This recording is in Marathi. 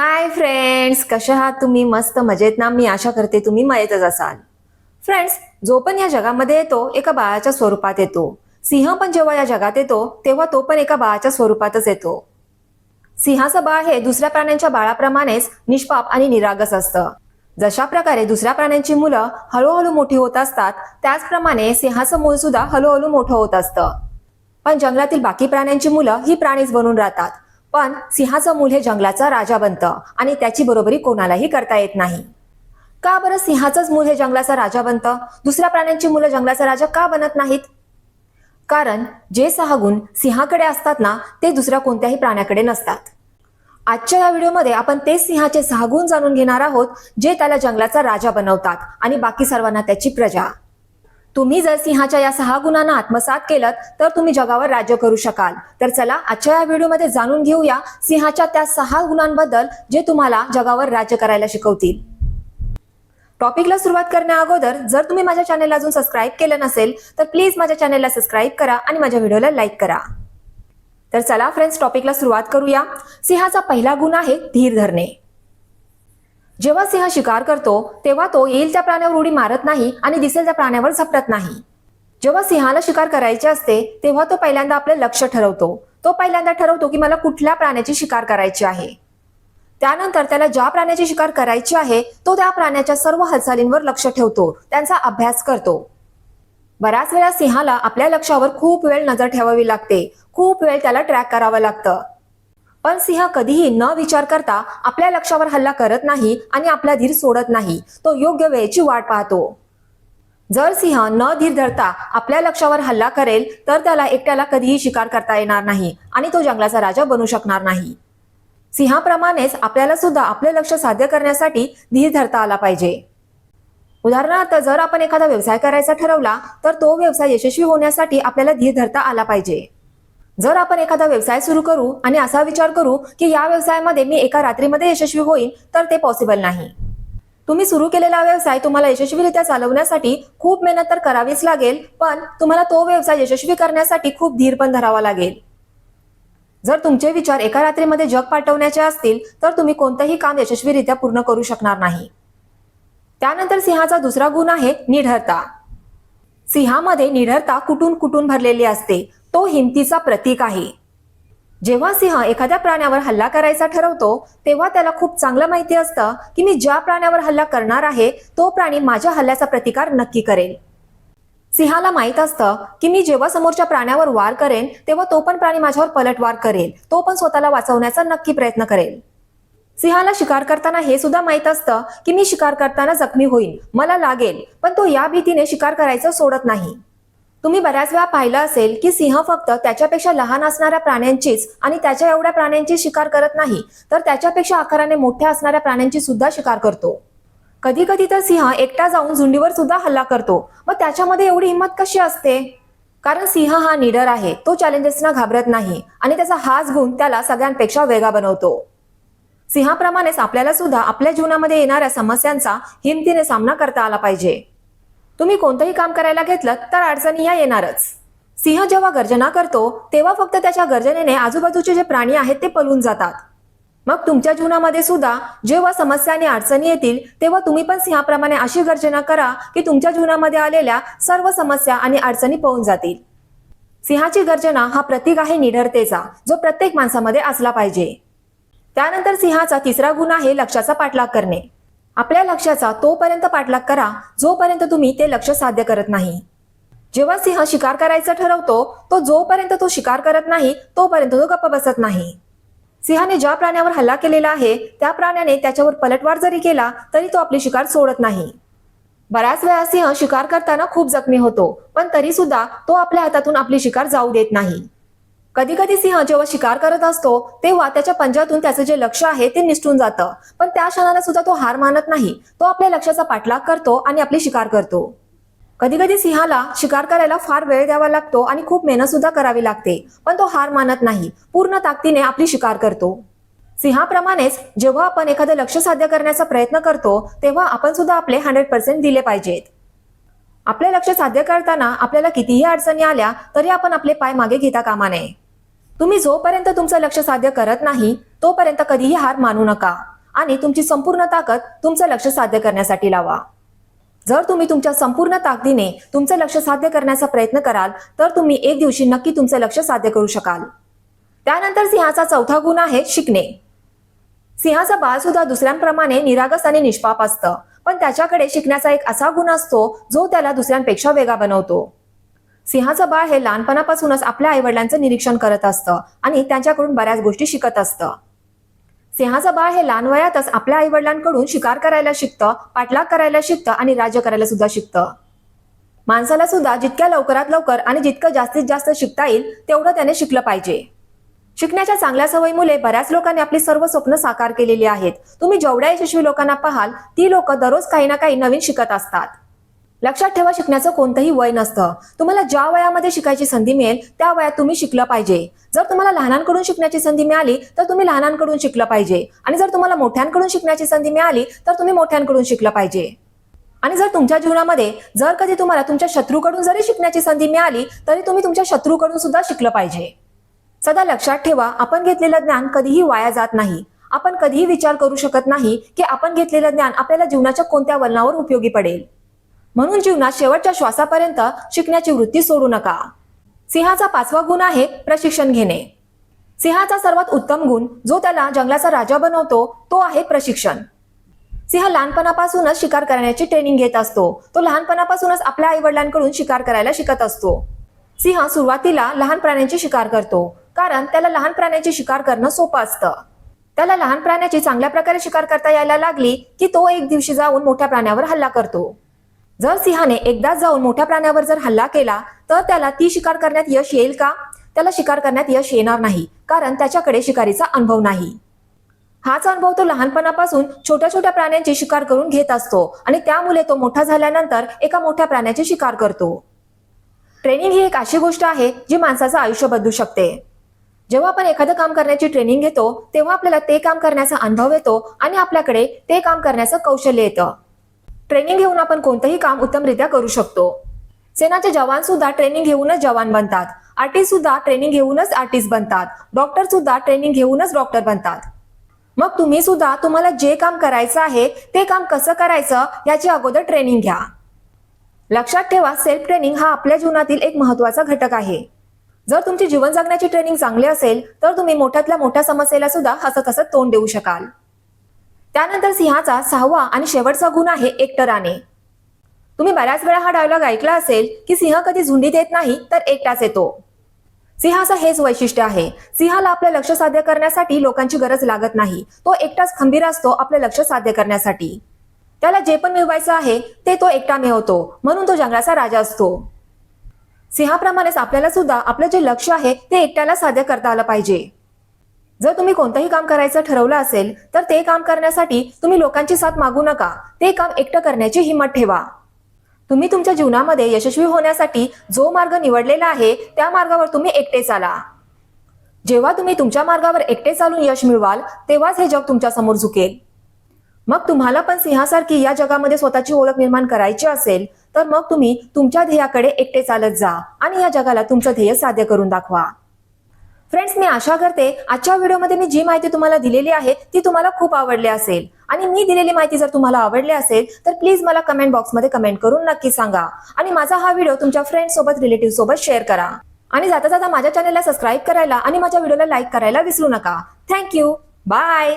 हाय फ्रेंड्स कशा आहात तुम्ही? मस्त मजेत ना? मी आशा करते तुम्ही मजेतच असाल. फ्रेंड्स जो पण या जगामध्ये येतो एका बाळाच्या स्वरूपात येतो. सिंह पण जेव्हा या जगात येतो तेव्हा तो पण एका बाळाच्या स्वरूपातच येतो. सिंहाचं बाळ हे दुसऱ्या प्राण्यांच्या बाळाप्रमाणेच निष्पाप आणि निरागस असतं. जशा प्रकारे दुसऱ्या प्राण्यांची मुलं हळूहळू मोठी होत असतात त्याचप्रमाणे सिंहाचं मूल सुद्धा हळूहळू मोठं होत असतं. पण जंगलातील बाकी प्राण्यांची मुलं ही प्राणीच बनून राहतात. पण सिंहाचं मूल हे जंगलाचा राजा बनतं आणि त्याची बरोबरी कोणालाही करता येत नाही. का बरं सिंहाचंच मूल हे जंगलाचा राजा बनतं? दुसऱ्या प्राण्यांची मुलं जंगलाचा राजा का बनत नाहीत? कारण जे सहा गुण सिंहाकडे असतात ना ते दुसऱ्या कोणत्याही प्राण्याकडे नसतात. आजच्या या व्हिडिओमध्ये आपण तेच सिंहाचे सहा गुण जाणून घेणार आहोत जे त्याला जंगलाचा राजा बनवतात आणि बाकी सर्वांना त्याची प्रजा. तुम्ही जर सिंहाच्या या सहा गुणांना आत्मसात केलं तर तुम्ही जगावर राज्य करू शकाल. तर चला आजच्या या व्हिडिओमध्ये जाणून घेऊया सिंहाच्या त्या सहा गुणांबद्दल जे तुम्हाला जगावर राज्य करायला शिकवतील. टॉपिकला सुरुवात करण्या अगोदर जर तुम्ही माझ्या चॅनलला अजून सबस्क्राईब केलं नसेल तर प्लीज माझ्या चॅनलला सबस्क्राईब करा आणि माझ्या व्हिडिओला लाईक करा. तर चला फ्रेंड्स टॉपिकला सुरुवात करूया. सिंहाचा पहिला गुण आहे धीर धरणे. जेव्हा सिंह शिकार करतो तेव्हा तो येईल त्या प्राण्यावर उडी मारत नाही आणि दिसेल त्या प्राण्यावर झपटत नाही. जेव्हा सिंहाला शिकार करायचे असते तेव्हा तो पहिल्यांदा आपले लक्ष ठरवतो. तो पहिल्यांदा ठरवतो की मला कुठल्या प्राण्याची शिकार करायची आहे. त्यानंतर त्याला ज्या प्राण्याची शिकार करायची आहे तो त्या प्राण्याच्या सर्व हालचालींवर लक्ष ठेवतो त्यांचा अभ्यास करतो. बऱ्याच वेळा सिंहाला आपल्या लक्षावर खूप वेळ नजर ठेवावी लागते. खूप वेळ त्याला ट्रॅक करावं लागतं. पण सिंह कधीही न विचार करता आपल्या लक्षावर हल्ला करत नाही आणि आपला धीर सोडत नाही. तो योग्य वेळेची वाट पाहतो. जर सिंह न धीर धरता आपल्या लक्षावर हल्ला करेल तर त्याला एकट्याला कधीही शिकार करता येणार नाही आणि तो जंगलाचा राजा बनू शकणार नाही. सिंहाप्रमाणेच आपल्याला सुद्धा आपले लक्ष साध्य करण्यासाठी धीर धरता आला पाहिजे. उदाहरणार्थ जर आपण एखादा व्यवसाय करायचा ठरवला तर तो व्यवसाय यशस्वी होण्यासाठी आपल्याला धीर धरता आला पाहिजे. जर आपण एखादा व्यवसाय सुरू करू आणि असा विचार करू की या व्यवसायामध्ये मी एका रात्रीमध्ये यशस्वी होईन तर ते पॉसिबल नाही. तुम्ही सुरू केलेला व्यवसाय तुम्हाला यशस्वीरित्या चालवण्यासाठी खूप मेहनत तर करावीच लागेल पण तुम्हाला तो व्यवसाय यशस्वी करण्यासाठी खूप धीर पण धरावा लागेल. जर तुमचे विचार एका रात्रीमध्ये जग पाठवण्याचे असतील तर तुम्ही कोणतंही काम यशस्वीरित्या पूर्ण करू शकणार नाही. त्यानंतर सिंहाचा दुसरा गुण आहे निढरता. सिंहामध्ये निढरता कुटून कुटून भरलेली असते? तो हिमतीचा प्रतीक आहे. जेव्हा सिंह एखाद्या प्राण्यावर हल्ला करायचा ठरवतो तेव्हा त्याला खूप चांगलं माहिती असतं की मी ज्या प्राण्यावर हल्ला करणार आहे तो प्राणी माझ्या हल्ल्याचा प्रतिकार नक्की करेल. सिंहाला माहीत असतं की मी जेव्हा समोरच्या प्राण्यावर वार करेन तेव्हा तो पण प्राणी माझ्यावर पलटवार करेल. तो पण स्वतःला वाचवण्याचा नक्की प्रयत्न करेल. सिंहाला शिकार करताना हे सुद्धा माहीत असतं की मी शिकार करताना जखमी होईन मला लागेल पण तो या भीतीने शिकार करायचं सोडत नाही. तुम्ही बऱ्याच वेळा पाहिलं असेल की सिंह फक्त त्याच्यापेक्षा लहान असणाऱ्या प्राण्यांचीच आणि त्याच्या एवढ्या प्राण्यांची शिकार करत नाही तर त्याच्यापेक्षा आकाराने मोठ्या असणाऱ्या प्राण्यांची सुद्धा शिकार करतो. कधी कधी तर सिंह एकटा जाऊन झुंडीवर सुद्धा हल्ला करतो. मग त्याच्यामध्ये एवढी हिंमत कशी असते? कारण सिंह हा निडर आहे तो चॅलेंजेसना घाबरत नाही आणि त्याचा हाच गुण त्याला सगळ्यांपेक्षा वेगळा बनवतो. सिंहाप्रमाणेच आपल्याला सुद्धा आपल्या जीवनामध्ये येणाऱ्या समस्यांचा हिमतीने सामना करता आला पाहिजे. तुम्ही कोणतंही काम करायला घेतलं तर अडचणी ह्या येणारच. सिंह जेव्हा गर्जना करतो तेव्हा फक्त त्याच्या गर्जनेने आजूबाजूचे जे प्राणी आहेत ते पळून जातात. मग तुमच्या जीवनामध्ये सुद्धा जेव्हा समस्या आणि अडचणी येतील तेव्हा तुम्ही पण सिंहाप्रमाणे अशी गर्जना करा की तुमच्या जीवनामध्ये आलेल्या सर्व समस्या आणि अडचणी पळून जातील. सिंहाची गर्जना हा प्रतीक आहे निडरतेचा जो प्रत्येक माणसामध्ये असला पाहिजे. त्यानंतर सिंहाचा तिसरा गुण आहे लक्षाचा पाठलाग करणे. आपल्या लक्ष्याचा तोपर्यंत पाठलाग करा जोपर्यंत तुम्ही ते लक्ष साध्य करत नाही. जेव्हा सिंह शिकार करायचं ठरवतो तो जोपर्यंत तो शिकार करत नाही तोपर्यंत तो गप्प बसत नाही. सिंहाने ज्या प्राण्यावर हल्ला केलेला आहे त्या प्राण्याने त्याच्यावर पलटवार जरी केला तरी तो आपली शिकार सोडत नाही. बऱ्याच वेळा सिंह शिकार करताना खूप जखमी होतो पण तरी सुद्धा तो आपल्या हातातून आपली शिकार जाऊ देत नाही. कधी कधी सिंह जेव्हा शिकार करत असतो तेव्हा त्याच्या पंजातून त्याचं जे लक्ष आहे ते निसटून जातं. पण त्या क्षणाला सुद्धा तो हार मानत नाही. तो आपल्या लक्ष्याचा पाठलाग करतो आणि आपली शिकार करतो. कधी कधी सिंहाला शिकार करायला फार वेळ द्यावा लागतो आणि खूप मेहनत सुद्धा करावी लागते पण तो हार मानत नाही. पूर्ण ताकदीने आपली शिकार करतो. सिंहाप्रमाणेच जेव्हा आपण एखादं लक्ष साध्य करण्याचा प्रयत्न करतो तेव्हा आपण सुद्धा आपले हंड्रेड पर्सेंट दिले पाहिजेत. आपले लक्ष साध्य करताना आपल्याला कितीही अडचणी आल्या तरी आपण आपले पाय मागे घेता कामा नये. तुम्ही जोपर्यंत तुमचं लक्ष साध्य करत नाही तोपर्यंत कधीही हार मानू नका. आणि तुमची संपूर्ण ताकद तुमचं लक्ष साध्य करण्यासाठी लावा. जर तुम्ही तुमच्या संपूर्ण ताकदीने तुमचं लक्ष साध्य करण्याचा प्रयत्न कराल तर तुम्ही एक दिवशी नक्की तुमचं लक्ष साध्य करू शकाल. त्यानंतर सिंहाचा चौथा गुण आहे शिकणे. सिंहाचा बाळ सुद्धा दुसऱ्यांप्रमाणे निरागस आणि निष्पाप असतं. पण त्याच्याकडे शिकण्याचा एक असा गुण असतो जो त्याला दुसऱ्यांपेक्षा वेगळा बनवतो. सिंहाचं बाळ हे लहानपणापासूनच आपल्या आईवडिलांचं निरीक्षण करत असतं आणि त्यांच्याकडून बऱ्याच गोष्टी शिकत असतं. सिंहाचं बाळ हे लहान वयातच आपल्या आईवडिलांकडून शिकार करायला शिकतं पाठलाग करायला शिकतं आणि राज्य करायला सुद्धा शिकतं. माणसाला सुद्धा जितक्या लवकरात लवकर आणि जितकं जास्तीत जास्त शिकता येईल तेवढं त्याने शिकलं पाहिजे. शिकण्याच्या चांगल्या सवयीमुळे बऱ्याच लोकांनी आपली सर्व स्वप्न साकार केलेली आहेत. तुम्ही जेवढ्या यशस्वी लोकांना पाहाल ती लोक दररोज काही ना काही नवीन शिकत असतात. लक्षात ठेवा शिकण्याचं कोणतंही वय नसतं. तुम्हाला ज्या वयामध्ये शिकायची संधी मिळेल त्या वयात तुम्ही शिकलं पाहिजे. जर तुम्हाला लहानांकडून शिकण्याची संधी मिळाली तर तुम्ही लहानांकडून शिकलं पाहिजे. आणि जर तुम्हाला मोठ्यांकडून शिकण्याची संधी मिळाली तर तुम्ही मोठ्यांकडून शिकलं पाहिजे. आणि जर तुमच्या जीवनामध्ये जर कधी तुम्हाला तुमच्या शत्रूकडून जरी शिकण्याची संधी मिळाली तरी तुम्ही तुमच्या शत्रूकडून सुद्धा शिकलं पाहिजे. सदा लक्षात ठेवा आपण घेतलेलं ज्ञान कधीही वाया जात नाही. आपण कधीही विचार करू शकत नाही की आपण घेतलेलं ज्ञान आपल्याला जीवनाच्या कोणत्या वलनावर उपयोगी पडेल. म्हणून जीवनात शेवटच्या श्वासापर्यंत शिकण्याची वृत्ती सोडू नका. सिंहाचा पाचवा गुण आहे प्रशिक्षण घेणे. सिंहाचा सर्वात उत्तम गुण जो त्याला जंगलाचा राजा बनवतो तो आहे प्रशिक्षण. सिंह लहानपणापासूनच शिकार करण्याची ट्रेनिंग घेत असतो. तो लहानपणापासूनच आपल्या आई वडिलांकडून शिकार करायला शिकत असतो. सिंह सुरुवातीला लहान प्राण्यांची शिकार करतो कारण त्याला लहान प्राण्यांची शिकार करणं सोपं असतं. त्याला लहान प्राण्याची चांगल्या प्रकारे शिकार करता यायला लागली की तो एक दिवशी जाऊन मोठ्या प्राण्यावर हल्ला करतो. जर सिंहाने एकदाच जाऊन मोठ्या प्राण्यावर जर हल्ला केला तर त्याला ती शिकार करण्यात यश येईल का? त्याला शिकार करण्यात यश येणार नाही कारण त्याच्याकडे शिकारीचा अनुभव नाही. हाच अनुभव तो लहानपणापासून छोट्या छोट्या प्राण्यांची शिकार करून घेत असतो आणि त्यामुळे तो मोठा झाल्यानंतर एका मोठ्या प्राण्याची शिकार करतो. ट्रेनिंग ही एक अशी गोष्ट आहे जी माणसाचं आयुष्य बदलू शकते. जेव्हा आपण एखादं काम करण्याची ट्रेनिंग घेतो तेव्हा आपल्याला ते काम करण्याचा अनुभव येतो आणि आपल्याकडे ते काम करण्याचं कौशल्य येतं. ट्रेनिंग घेऊन आपण कोणतंही काम उत्तमरित्या करू शकतो. सेनाचे जवान सुद्धा ट्रेनिंग घेऊनच जवान बनतात. आर्टिस्ट सुद्धा ट्रेनिंग घेऊनच आर्टिस्ट बनतात. डॉक्टर सुद्धा ट्रेनिंग घेऊनच डॉक्टर बनतात. मग तुम्ही सुद्धा तुम्हाला जे काम करायचं आहे ते काम कसं करायचं याची अगोदर ट्रेनिंग घ्या. लक्षात ठेवा सेल्फ ट्रेनिंग हा आपल्या जीवनातील एक महत्त्वाचा घटक आहे. जर तुमची जीवन जगण्याची ट्रेनिंग चांगली असेल तर तुम्ही मोठ्यातल्या मोठ्या समस्येला सुद्धा हसत हसत तोंड देऊ शकाल. त्यानंतर सिंहाचा सहावा आणि शेवटचा गुण आहे एकटं तुम्ही बऱ्याच वेळा हा डायलॉग ऐकला असेल की सिंह कधी झुंडीत येत नाही तर एकटाच येतो. सिंहाचं हेच वैशिष्ट्य आहे. सिंहाला आपलं लक्ष साध्य करण्यासाठी लोकांची गरज लागत नाही. तो एकटाच खंबीर असतो आपलं लक्ष साध्य करण्यासाठी. त्याला जे पण मिळवायचं आहे ते तो एकटा मिळवतो. म्हणून तो जंगलाचा राजा असतो. सिंहाप्रमाणेच आपल्याला सुद्धा आपलं जे लक्ष आहे ते एकट्याला साध्य करता आलं पाहिजे. जर तुम्ही कोणतंही काम करायचं ठरवलं असेल तर ते काम करण्यासाठी तुम्ही लोकांची साथ मागू नका. ते काम एकटं करण्याची हिंमत ठेवा. तुम्ही तुमच्या जीवनामध्ये यशस्वी होण्यासाठी जो मार्ग निवडलेला आहे त्या मार्गावर तुम्ही एकटे चाला. जेव्हा तुम्ही तुमच्या मार्गावर एकटे चालून यश मिळवाल तेव्हाच हे जग तुमच्यासमोर झुकेल. मग तुम्हाला पण सिंहासारखी या जगामध्ये स्वतःची ओळख निर्माण करायची असेल तर मग तुम्ही तुमच्या ध्येयाकडे एकटे चालत जा आणि या जगाला तुमचं ध्येय साध्य करून दाखवा. फ्रेंड्स मी आशा करते आजच्या व्हिडिओमध्ये मी जी माहिती तुम्हाला दिलेली आहे ती तुम्हाला खूप आवडली असेल. आणि मी दिलेली माहिती जर तुम्हाला आवडली असेल तर प्लीज मला कमेंट बॉक्समध्ये कमेंट करून नक्की सांगा. आणि माझा हा व्हिडिओ तुमच्या फ्रेंड सोबत रिलेटिव्ह सोबत शेअर करा. आणि जाता जाता माझ्या चॅनलला सबस्क्राईब करायला आणि माझ्या व्हिडिओला लाईक करायला विसरू नका. Thank you bye